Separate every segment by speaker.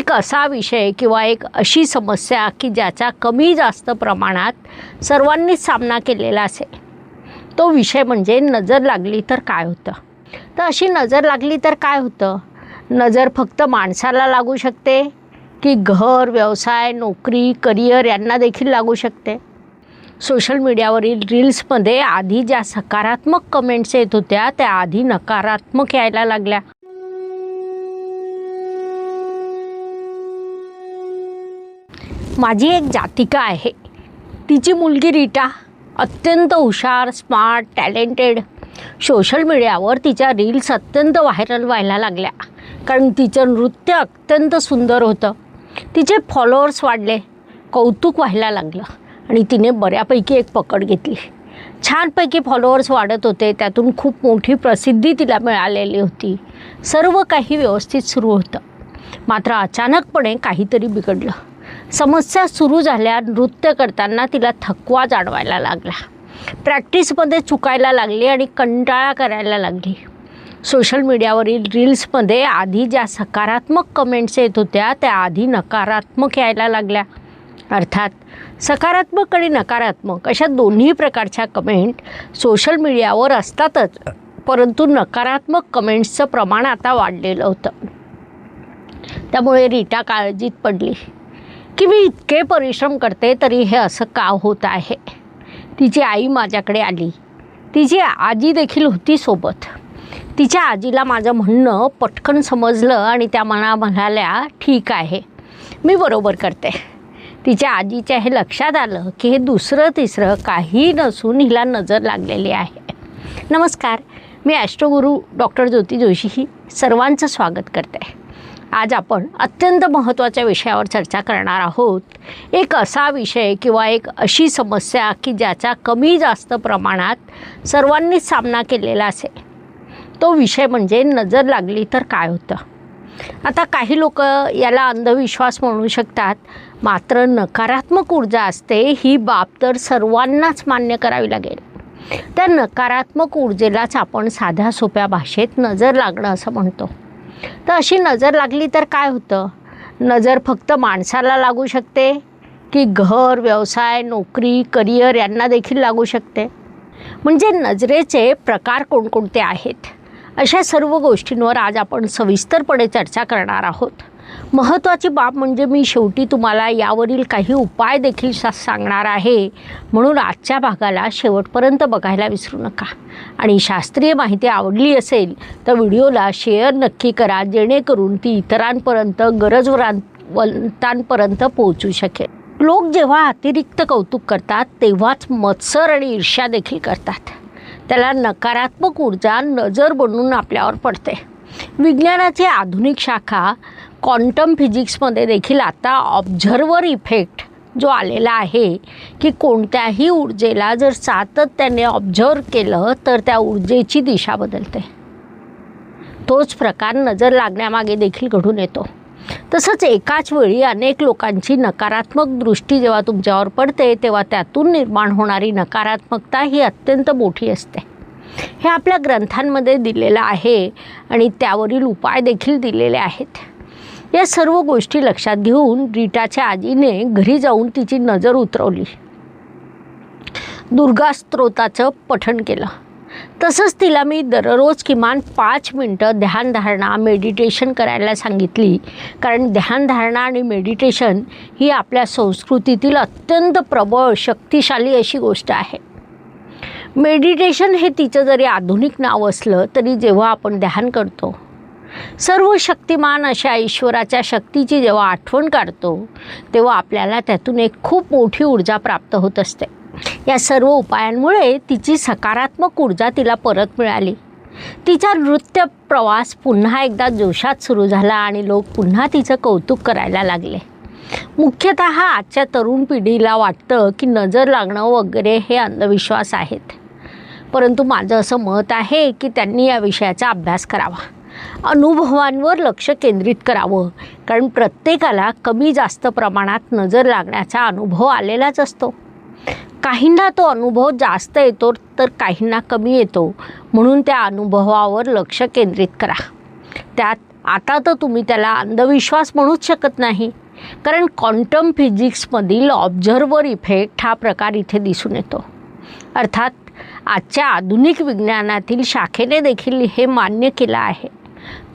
Speaker 1: एक असा विषय किंवा एक अशी समस्या की ज्याचा कमी जास्त प्रमाणात सर्वांनीच सामना केलेला असेल. तो विषय म्हणजे नजर लागली तर काय होतं? तर अशी नजर लागली तर काय होतं? नजर फक्त माणसाला लागू शकते की घर व्यवसाय नोकरी करिअर यांना देखील लागू शकते? सोशल मीडियावरील रील्समध्ये आधी ज्या सकारात्मक कमेंट्स येत होत्या त्या आधी नकारात्मक यायला लागल्या. माझी एक जातिका आहे. तिची मुलगी रीटा अत्यंत हुशार स्मार्ट टॅलेंटेड सोशल मीडियावर तिच्या रील्स अत्यंत व्हायरल व्हायला लागल्या. कारण तिचं नृत्य अत्यंत सुंदर होतं. तिचे फॉलोअर्स वाढले कौतुक व्हायला लागलं आणि तिने बऱ्यापैकी एक पकड घेतली. छानपैकी फॉलोअर्स वाढत होते त्यातून खूप मोठी प्रसिद्धी तिला मिळालेली होती. सर्व काही व्यवस्थित सुरू होतं. मात्र अचानकपणे काहीतरी बिघडलं. समस्या सुरू झाल्या नृत्य करताना तिला थकवा जाणवायला लागला. प्रॅक्टिसमध्ये चुकायला लागली आणि कंटाळा करायला लागली. सोशल मीडियावरील रील्समध्ये आधी ज्या सकारात्मक कमेंट्स येत होत्या त्या आधी नकारात्मक यायला लागल्या. अर्थात सकारात्मक आणि नकारात्मक अशा दोन्ही प्रकारच्या कमेंट सोशल मीडियावर असतातच परंतु नकारात्मक कमेंट्सचं प्रमाण आता वाढलेलं होतं. त्यामुळे रीटा काळजीत पडली. की मी इतके परिश्रम करते तरी हे असं का होत आहे? तिची आई माझ्याकडे आली. तिची आजी देखील होती सोबत. तिच्या आजीला माझं म्हणणं पटकन समजलं आणि त्या मना म्हणाल्या ठीक आहे मी बरोबर करते. तिच्या आजीच्या हे लक्षात आलं की हे दुसरं तिसरं काही नसून हिला नजर लागलेली आहे. नमस्कार मी ॲस्ट्रोगुरू डॉक्टर ज्योती जोशी ही सर्वांचं स्वागत करते. आज आपण अत्यंत महत्त्वाच्या विषयावर चर्चा करणार आहोत. एक असा विषय किंवा एक अशी समस्या की ज्याचा कमी जास्त प्रमाणात सर्वांनीच सामना केलेला असेल. तो विषय म्हणजे नजर लागली तर काय होतं? आता काही लोक याला अंधविश्वास म्हणू शकतात. मात्र नकारात्मक ऊर्जा असते ही बाब तर सर्वांनाच मान्य करावी लागेल. त्या नकारात्मक ऊर्जेलाच आपण साध्या सोप्या भाषेत नजर लागणं असं म्हणतो. तर अशी नजर लागली तर काय होतं? नजर फक्त माणसाला लागू शकते की घर व्यवसाय नोकरी करिअर यांना देखील लागू शकते? म्हणजे नजरेचे प्रकार कोणकोणते आहेत? अशा सर्व गोष्टींवर आज आपण सविस्तरपणे चर्चा करणार आहोत. महत्त्वाची बाब म्हणजे मी शेवटी तुम्हाला यावरील काही उपाय देखील सा सांगणार आहे. म्हणून आजच्या भागाला शेवटपर्यंत बघायला विसरू नका. आणि शास्त्रीय माहिती आवडली असेल तर व्हिडिओला शेअर नक्की करा जेणेकरून ती इतरांपर्यंत गरजवंतांपर्यंत पोहोचू शकेल. लोक जेव्हा अतिरिक्त कौतुक करतात तेव्हाच मत्सर आणि ईर्ष्या देखील करतात. त्याला नकारात्मक ऊर्जा नजर बनून आपल्यावर पडते. विज्ञानाची आधुनिक शाखा क्वांटम फिजिक्समध्ये देखील आता ऑब्झर्वर इफेक्ट जो आलेला आहे की कोणत्याही ऊर्जेला जर सातत्याने ऑब्झर्व केलं तर त्या ऊर्जेची दिशा बदलते. तोच प्रकार नजर लागण्यामागे देखील घडून येतो. तसंच एकाच वेळी अनेक लोकांची नकारात्मक दृष्टी जेव्हा तुमच्यावर पडते तेव्हा त्यातून निर्माण होणारी नकारात्मकता ही अत्यंत मोठी असते. हे आपल्या ग्रंथांमध्ये दिलेलं आहे आणि त्यावरील उपाय देखील दिलेले आहेत. या सर्व गोष्टी लक्षात घेऊन रीटाच्या आजीने घरी जाऊन तिची नजर उतरवली. दुर्गा स्त्रोताचं पठण केलं. तसंच तिला मी दररोज किमान पाच मिनटं ध्यानधारणा मेडिटेशन करायला सांगितली. कारण ध्यानधारणा आणि मेडिटेशन ही आपल्या संस्कृतीतील अत्यंत प्रबळ शक्तिशाली अशी गोष्ट आहे. मेडिटेशन हे तिचं जरी आधुनिक नाव असलं तरी जेव्हा आपण ध्यान करतो सर्व शक्तिमान अशा ईश्वराच्या शक्तीची जेव्हा आठवण काढतो तेव्हा आपल्याला त्यातून एक खूप मोठी ऊर्जा प्राप्त होत असते. या सर्व उपायांमुळे तिची सकारात्मक ऊर्जा तिला परत मिळाली. तिचा नृत्य प्रवास पुन्हा एकदा जोशात सुरू झाला आणि लोक पुन्हा तिचं कौतुक करायला लागले. मुख्यतः आजच्या तरुण पिढीला वाटतं की नजर लागणं वगैरे हे अंधविश्वास आहेत. परंतु माझं असं मत आहे की त्यांनी या विषयाचा अभ्यास करावा. अनुभवांवर लक्ष केंद्रित करावं. कारण प्रत्येकाला कमी जास्त प्रमाणात नजर लागण्याचा अनुभव आलेलाच असतो. काहींना तो अनुभव जास्त येतो तर काहींना कमी येतो. म्हणून त्या अनुभवावर लक्ष केंद्रित करा. त्यात आता तर तुम्ही त्याला अंधविश्वास म्हणूच शकत नाही. कारण क्वांटम फिजिक्समधील ऑब्झर्वर इफेक्ट हा प्रकार इथे दिसून येतो. अर्थात आजच्या आधुनिक विज्ञानातील शाखेने देखील हे मान्य केलं आहे.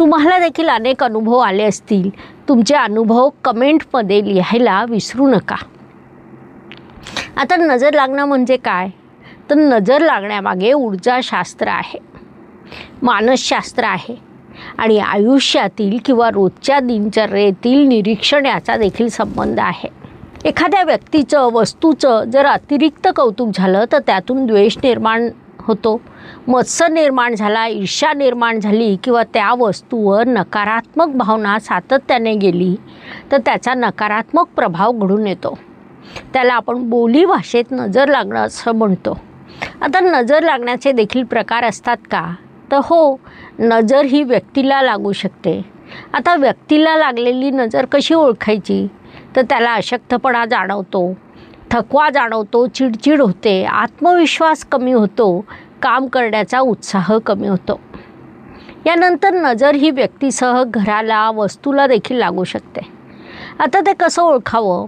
Speaker 1: तुम्हाला देखील अनेक अनुभव आले असतील. तुमचे अनुभव कमेंटमध्ये लिहायला विसरू नका. आता नजर लागणं म्हणजे काय? तर नजर लागण्यामागे ऊर्जाशास्त्र आहे. मानसशास्त्र आहे. आणि आयुष्यातील किंवा रोजच्या दिनचर्येतील निरीक्षण याचा देखील संबंध आहे. एखाद्या व्यक्तीचं वस्तूचं जर अतिरिक्त कौतुक झालं तर त्यातून द्वेष निर्माण होतो. मत्स्य निर्माण झाला ईर्ष्या निर्माण झाली किंवा त्या वस्तूवर नकारात्मक भावना सातत्याने गेली तर त्याचा नकारात्मक प्रभाव घडून येतो. त्याला आपण बोली भाषेत नजर लागणं असं म्हणतो. आता नजर लागण्याचे देखील प्रकार असतात का? तर हो नजर ही व्यक्तीला लागू शकते. आता व्यक्तीला लागलेली नजर कशी ओळखायची? तर त्याला अशक्तपणा जाणवतो. थकवा जाणवतो चिडचिड होते आत्मविश्वास कमी होतो काम करण्याचा उत्साह कमी होतो. यानंतर नजर ही व्यक्तीसह घराला वस्तूला देखील लागू शकते. आता ते कसं ओळखावं?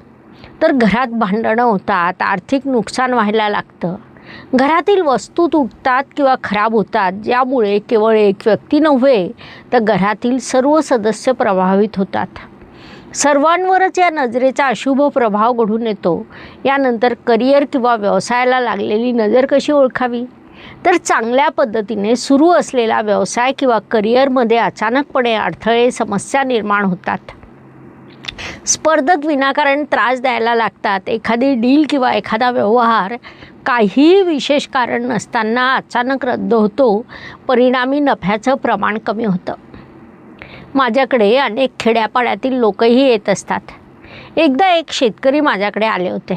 Speaker 1: तर घरात भांडणं होतात आर्थिक नुकसान व्हायला लागतं. घरातील वस्तू तुटतात किंवा खराब होतात ज्यामुळे केवळ एक व्यक्ती नव्हे तर घरातील सर्व सदस्य प्रभावित होतात. सर्वांवरच या नजरेचा अशुभ प्रभाव घडून येतो. यानंतर करिअर किंवा व्यवसायाला लागलेली नजर कशी ओळखावी? तर चांगल्या पद्धतीने सुरू असलेला व्यवसाय किंवा करिअरमध्ये अचानकपणे अडथळे समस्या निर्माण होतात. स्पर्धक विनाकारण त्रास द्यायला लागतात. एखादी डील किंवा एखादा व्यवहार काहीही विशेष कारण नसताना अचानक रद्द होतो. परिणामी नफ्याचं प्रमाण कमी होतं. माझ्याकडे अनेक खेड्यापाड्यातील लोकही येत असतात. एकदा एक शेतकरी माझ्याकडे आले होते.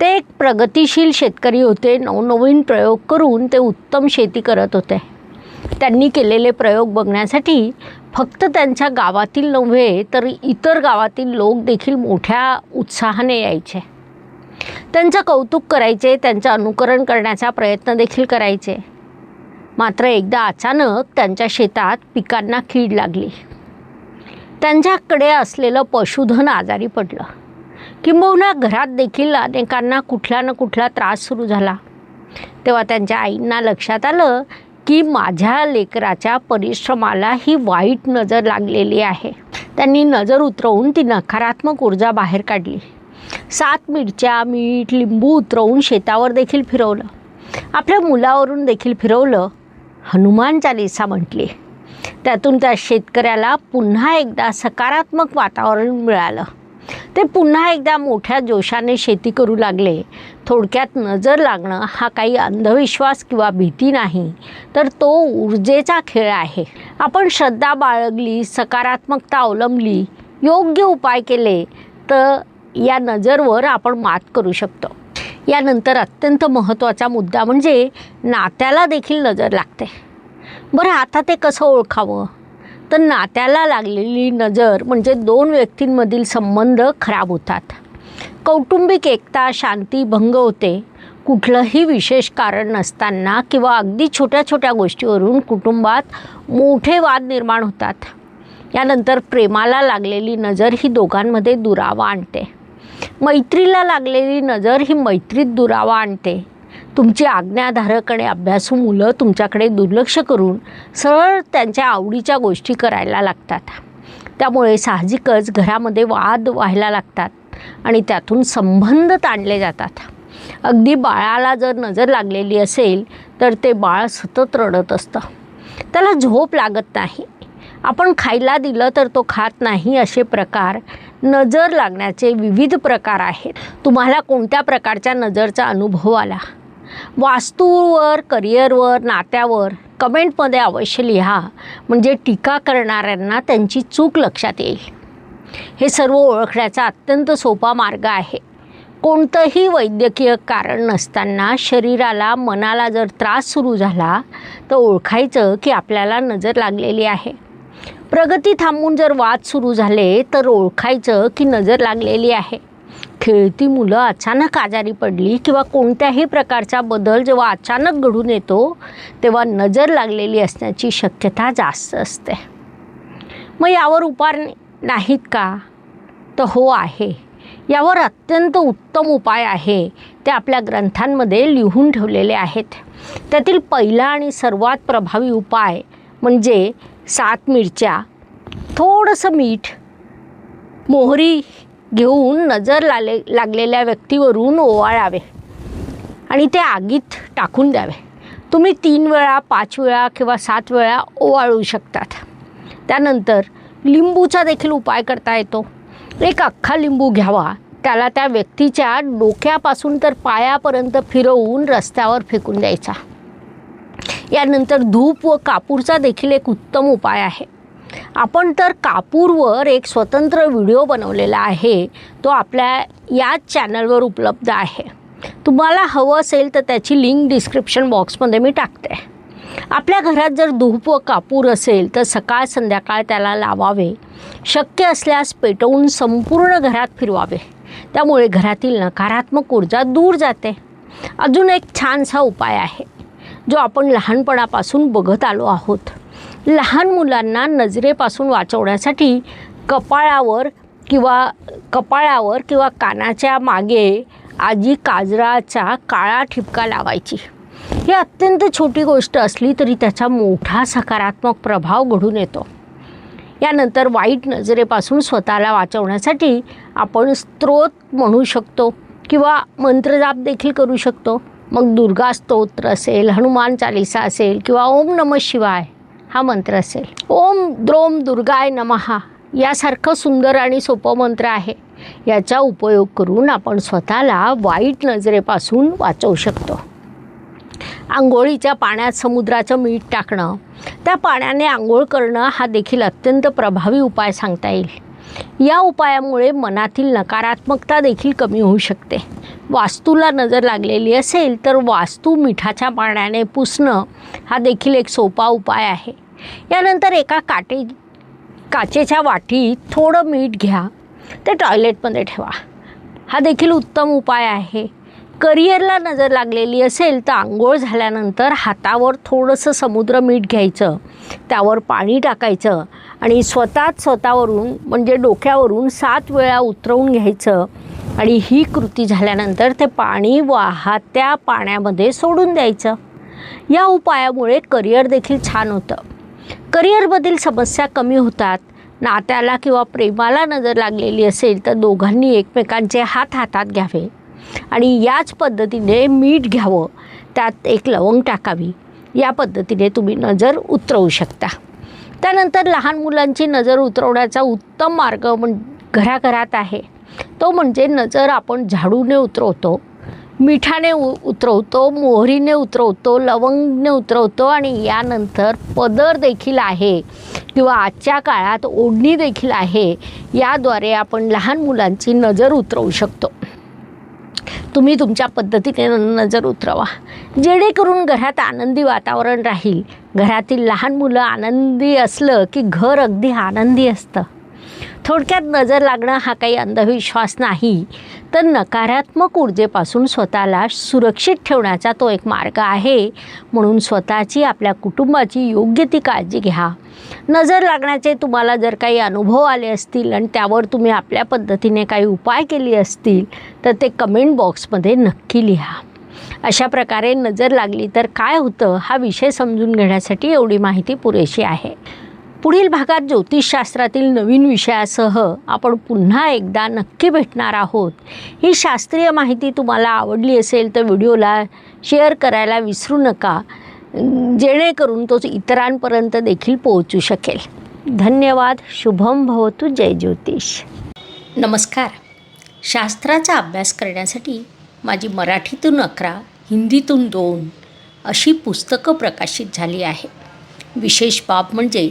Speaker 1: ते एक प्रगतिशील शेतकरी होते. नवनवीन प्रयोग करून ते उत्तम शेती करत होते. त्यांनी केलेले प्रयोग बघण्यासाठी फक्त त्यांच्या गावातील नव्हे तर इतर गावातील लोक देखील मोठ्या उत्साहाने यायचे. त्यांचं कौतुक करायचे त्यांचं अनुकरण करण्याचा प्रयत्न देखील करायचे. मात्र एकदा अचानक त्यांच्या शेतात पिकांना कीड लागली. त्यांच्याकडे असलेलं पशुधन आजारी पडलं. किंबहुना घरात देखील अनेकांना कुठला ना कुठला त्रास सुरू झाला. तेव्हा त्यांच्या आईंना लक्षात आलं की माझ्या लेकराच्या परिश्रमाला ही वाईट नजर लागलेली आहे. त्यांनी नजर उतरवून ती नकारात्मक ऊर्जा बाहेर काढली. सात मिरच्या मीठ लिंबू उतरवून शेतावर देखील फिरवलं. आपल्या मुलावरून देखील फिरवलं. हनुमान चालिसा म्हटली. त्यातून त्या शेतकऱ्याला पुन्हा एकदा सकारात्मक वातावरण मिळालं. ते पुन्हा एकदा मोठ्या जोशाने शेती करू लागले. थोडक्यात नजर लागणं हा काही अंधविश्वास किंवा भीती नाही तर तो ऊर्जेचा खेळ आहे. आपण श्रद्धा बाळगली सकारात्मकता अवलंबली योग्य उपाय केले तर या नजरवर आपण मात करू शकतो. यानंतर अत्यंत महत्त्वाचा मुद्दा म्हणजे नात्याला देखील नजर लागते. बरं आता ते कसं ओळखावं? तर नात्याला लागलेली नजर म्हणजे दोन व्यक्तींमधील संबंध खराब होतात. कौटुंबिक एकता शांती भंग होते. कुठलंही विशेष कारण नसताना किंवा अगदी छोट्या छोट्या गोष्टीवरून कुटुंबात मोठे वाद निर्माण होतात. यानंतर प्रेमाला लागलेली नजर ही दोघांमध्ये दुरावा आणते. मैत्रीला लागलेली नजर ही मैत्रीत दुरावा आणते. तुमची आज्ञाधारक आणि अभ्यासू मुलं तुमच्याकडे दुर्लक्ष करून सरळ त्यांच्या आवडीच्या गोष्टी करायला लागतात. त्यामुळे साहजिकच घरामध्ये वाद व्हायला लागतात आणि त्यातून संबंध ताणले जातात. अगदी बाळाला जर नजर लागलेली असेल तर ते बाळ सतत रडत असतं. त्याला झोप लागत नाही. आपण खायला दिलं तर तो खात नाही असे प्रकार नजर लागण्याचे विविध प्रकार आहेत. तुम्हाला कोणत्या प्रकारच्या नजरचा अनुभव आला? वास्तूवर करिअरवर नात्यावर कमेंटमध्ये अवश्य लिहा. म्हणजे टीका करणाऱ्यांना त्यांची चूक लक्षात येईल. हे सर्व ओळखण्याचा अत्यंत सोपा मार्ग आहे. कोणतंही वैद्यकीय कारण नसताना शरीराला मनाला जर त्रास सुरू झाला तर ओळखायचं की आपल्याला नजर लागलेली आहे. प्रगती थांबून जर वाद सुरू झाले तर ओळखायचं की नजर लागलेली आहे. खेळती मुलं अचानक आजारी पडली किंवा कोणत्याही प्रकारचा बदल जेव्हा अचानक घडून येतो तेव्हा नजर लागलेली असण्याची शक्यता जास्त असते. मग यावर उपाय नाहीत का? तर हो आहे. यावर अत्यंत उत्तम उपाय आहे. ते आपल्या ग्रंथांमध्ये लिहून ठेवलेले आहेत. त्यातील पहिला आणि सर्वात प्रभावी उपाय म्हणजे सात मिरच्या थोडंसं मीठ मोहरी घेऊन नजर लाले लागलेल्या व्यक्तीवरून ओवाळावे आणि ते आगीत टाकून द्यावे. तुम्ही तीन वेळा पाच वेळा किंवा सात वेळा ओवाळू शकतात. त्यानंतर लिंबूचा देखील उपाय करता येतो. एक अख्खा लिंबू घ्यावा. त्याला त्या व्यक्तीच्या डोक्यापासून तर पायापर्यंत फिरवून रस्त्यावर फेकून द्यायचा. यानंतर धूप व कापूरचा देखील एक उत्तम उपाय आहे. आपण तर कापूरवर एक स्वतंत्र व्हिडिओ बनवलेला आहे तो आपल्या याच चॅनलवर उपलब्ध आहे. तुम्हाला हवं असेल तर त्याची लिंक डिस्क्रिप्शन बॉक्समध्ये मी टाकते. आपल्या घरात जर धूप व कापूर असेल तर सकाळ संध्याकाळ त्याला लावावे. शक्य असल्यास पेटवून संपूर्ण घरात फिरवावे. त्यामुळे घरातील नकारात्मक ऊर्जा दूर जाते. अजून एक छानसा उपाय आहे. जो आपण लहानपणापासून बघत आलो आहोत. लहान मुलांना नजरेपासून वाचवण्यासाठी कपाळावर किंवा कपाळावर किंवा कानाच्या मागे आजी काजराचा काळा ठिपका लावायची. ही अत्यंत छोटी गोष्ट असली तरी त्याचा मोठा सकारात्मक प्रभाव घडून येतो. यानंतर वाईट नजरेपासून स्वतःला वाचवण्यासाठी आपण स्त्रोत म्हणू शकतो किंवा मंत्रजाप देखील करू शकतो. मग दुर्गा स्तोत्र असेल हनुमान चालिसा असेल किंवा ओम नम शिवाय हा मंत्र असेल. ओम द्रोम दुर्गाय नमहा यासारखं सुंदर आणि सोपं मंत्र आहे. याचा उपयोग करून आपण स्वतःला वाईट नजरेपासून वाचवू शकतो. आंघोळीच्या पाण्यात समुद्राचं मीठ टाकणं त्या पाण्याने आंघोळ करणं हा देखील अत्यंत प्रभावी उपाय सांगता येईल. या उपायामुळे मनातील नकारात्मकता देखील कमी होऊ शकते. वास्तूला नजर लागलेली असेल तर वास्तू मिठाच्या पाण्याने पुसणं हा देखील एक सोपा उपाय आहे. यानंतर एका काटे काचेच्या वाटीत थोडं मीठ घ्या. ते टॉयलेटमध्ये ठेवा. हा देखील उत्तम उपाय आहे. करिअरला नजर लागलेली असेल तर आंघोळ झाल्यानंतर हातावर थोडंसं समुद्र मीठ घ्यायचं. त्यावर पाणी टाकायचं. आणि स्वतःच स्वतःवरून म्हणजे डोक्यावरून सात वेळा उतरवून घ्यायचं आणि ही कृती झाल्यानंतर ते पाणी वाहत्या पाण्यामध्ये सोडून द्यायचं. या उपायामुळे करिअर देखील छान होतं. करिअरमधील समस्या कमी होतात. नात्याला किंवा प्रेमाला नजर लागलेली असेल तर दोघांनी एकमेकांचे हात हातात घ्यावे आणि याच पद्धतीने मीठ घ्यावं त्यात एक लवंग टाकावी. या पद्धतीने तुम्ही नजर उतरवू शकता. त्यानंतर लहान मुलांची नजर उतरवण्याचा उत्तम मार्ग म्हण घराघरात आहे. तो म्हणजे नजर आपण झाडूने उतरवतो मिठाने उ उतरवतो मोहरीने उतरवतो लवंगने उतरवतो आणि यानंतर पदर देखील आहे किंवा आजच्या काळात ओढणी देखील आहे याद्वारे आपण लहान मुलांची नजर उतरवू शकतो. तुम्ही तुमच्या पद्धतीने नजर उतरवा. जेणेकरून घरात आनंदी वातावरण राहील. घरातील लहान मुलं आनंदी असलं की घर अगदी आनंदी असतं. थोडक्यात नजर लागणं हा काही अंधविश्वास नाही. तर नकारात्मक ऊर्जेपासून स्वतःला सुरक्षित ठेवण्याचा तो एक मार्ग आहे. म्हणून स्वतःची आपल्या कुटुंबाची योग्य ती काळजी घ्या. नजर लागण्याचे तुम्हाला जर काही अनुभव आले असतील आणि त्यावर तुम्ही आपल्या पद्धतीने काही उपाय केले असतील तर ते कमेंट बॉक्समध्ये नक्की लिहा. अशा प्रकारे नजर लागली तर काय होतं हा विषय समजून घेण्यासाठी एवढी माहिती पुरेशी आहे. पुढील भागात ज्योतिषशास्त्रातील नवीन विषयासह आपण पुन्हा एकदा नक्की भेटणार आहोत. ही शास्त्रीय माहिती तुम्हाला आवडली असेल तर व्हिडिओला शेअर करायला विसरू नका. जेणेकरून तो इतरांपर्यंत देखील पोहोचू शकेल. धन्यवाद. शुभम भवतु. जय ज्योतिष. नमस्कार. शास्त्राचा अभ्यास करण्यासाठी माझी मराठीतून अकरा हिंदीतून दोन अशी पुस्तकं प्रकाशित झाली आहे विशेष बाब म्हणजे